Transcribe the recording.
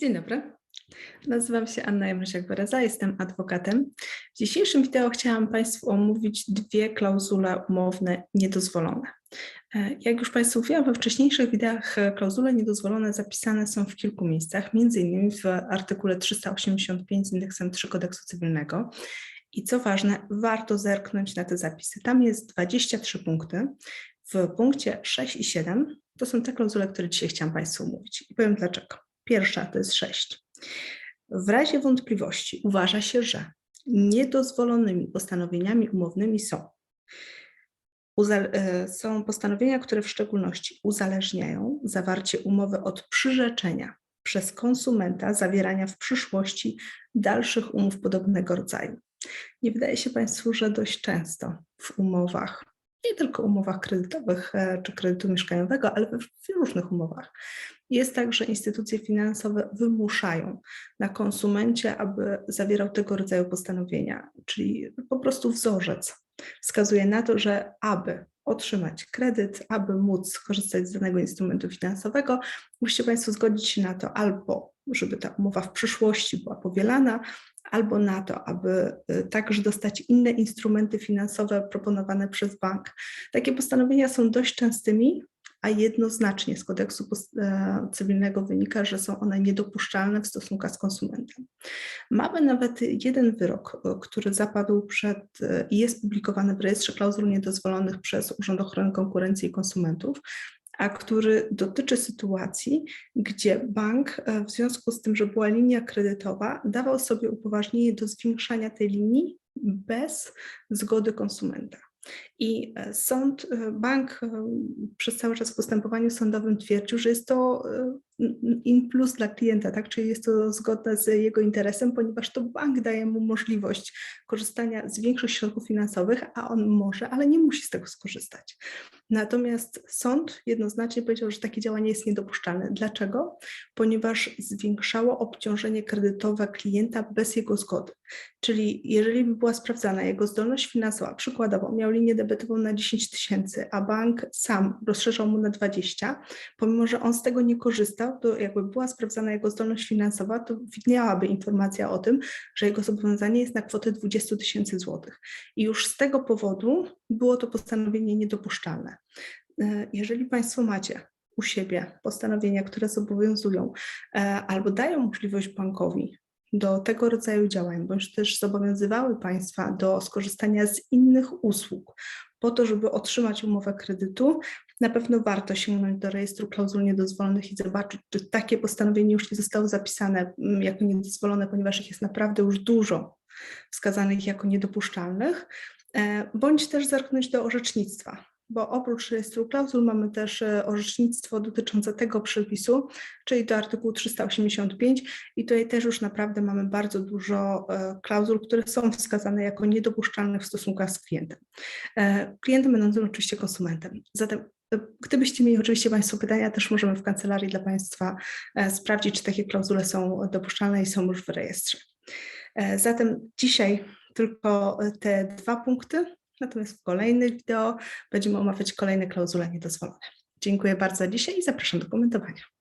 Dzień dobry. Nazywam się Anna Jamrysiak-Bereza, jestem adwokatem. W dzisiejszym wideo chciałam Państwu omówić dwie klauzule umowne niedozwolone. E, Jak już Państwu mówiłam we wcześniejszych wideach, e, klauzule niedozwolone zapisane są w kilku miejscach, innymi w artykule 385 z indeksem 3 kodeksu cywilnego. I co ważne, warto zerknąć na te zapisy. Tam jest 23 punkty. W punkcie 6 i 7 to są te klauzule, które dzisiaj chciałam Państwu omówić. I powiem dlaczego. Pierwsza to jest 6. W razie wątpliwości uważa się, że niedozwolonymi postanowieniami umownymi są, e, są postanowienia, które w szczególności uzależniają zawarcie umowy od przyrzeczenia przez konsumenta zawierania w przyszłości dalszych umów podobnego rodzaju. Nie wydaje się Państwu, że dość często w umowach, nie tylko umowach kredytowych e, czy kredytu mieszkaniowego, ale w różnych umowach, jest tak, że instytucje finansowe wymuszają na konsumencie, aby zawierał tego rodzaju postanowienia, czyli po prostu wzorzec wskazuje na to, że aby otrzymać kredyt, aby móc skorzystać z danego instrumentu finansowego, musicie Państwo zgodzić się na to albo, żeby ta umowa w przyszłości była powielana, albo na to, aby y, także dostać inne instrumenty finansowe proponowane przez bank. Takie postanowienia są dość częstymi, a jednoznacznie z kodeksu e, cywilnego wynika, że są one niedopuszczalne w stosunkach z konsumentem. Mamy nawet jeden wyrok, e, który zapadł przed e, i jest publikowany w rejestrze klauzul niedozwolonych przez Urząd Ochrony Konkurencji i Konsumentów, a który dotyczy sytuacji, gdzie bank e, w związku z tym, że była linia kredytowa, dawał sobie upoważnienie do zwiększania tej linii bez zgody konsumenta. I e, sąd, e, bank przez cały czas w postępowaniu sądowym twierdził, że jest to in plus dla klienta, tak? czyli jest to zgodne z jego interesem, ponieważ to bank daje mu możliwość korzystania z większych środków finansowych, a on może, ale nie musi z tego skorzystać. Natomiast sąd jednoznacznie powiedział, że takie działanie jest niedopuszczalne. Dlaczego? Ponieważ zwiększało obciążenie kredytowe klienta bez jego zgody. Czyli jeżeli by była sprawdzana jego zdolność finansowa, przykładowo miał linię debetową na 10 tysięcy, a bank sam rozszerzał mu na 20, pomimo że on z tego nie to jakby była sprawdzana jego zdolność finansowa, to widniałaby informacja o tym, że jego zobowiązanie jest na kwotę 20 tysięcy złotych. I już z tego powodu było to postanowienie niedopuszczalne. E, Jeżeli Państwo macie u siebie postanowienia, które zobowiązują e, albo dają możliwość bankowi do tego rodzaju działań, bądź też zobowiązywały Państwa do skorzystania z innych usług po to, żeby otrzymać umowę kredytu, na pewno warto sięgnąć do rejestru klauzul niedozwolonych i zobaczyć, czy takie postanowienie już nie zostało zapisane mm, jako niedozwolone, ponieważ ich jest naprawdę już dużo wskazanych jako niedopuszczalnych, e, bądź też zerknąć do orzecznictwa, bo oprócz rejestru klauzul mamy też e, orzecznictwo dotyczące tego przepisu, czyli do artykułu 385 i tutaj też już naprawdę mamy bardzo dużo e, klauzul, które są wskazane jako niedopuszczalne w stosunkach z klientem. Klientem będącym oczywiście konsumentem. Zatem Gdybyście mieli oczywiście Państwo pytania, też możemy w kancelarii dla Państwa e, sprawdzić, czy takie klauzule są dopuszczalne i są już w rejestrze. E, Zatem dzisiaj tylko e, te dwa punkty, natomiast w kolejnych wideo będziemy omawiać kolejne klauzule niedozwolone. Dziękuję bardzo dzisiaj i zapraszam do komentowania.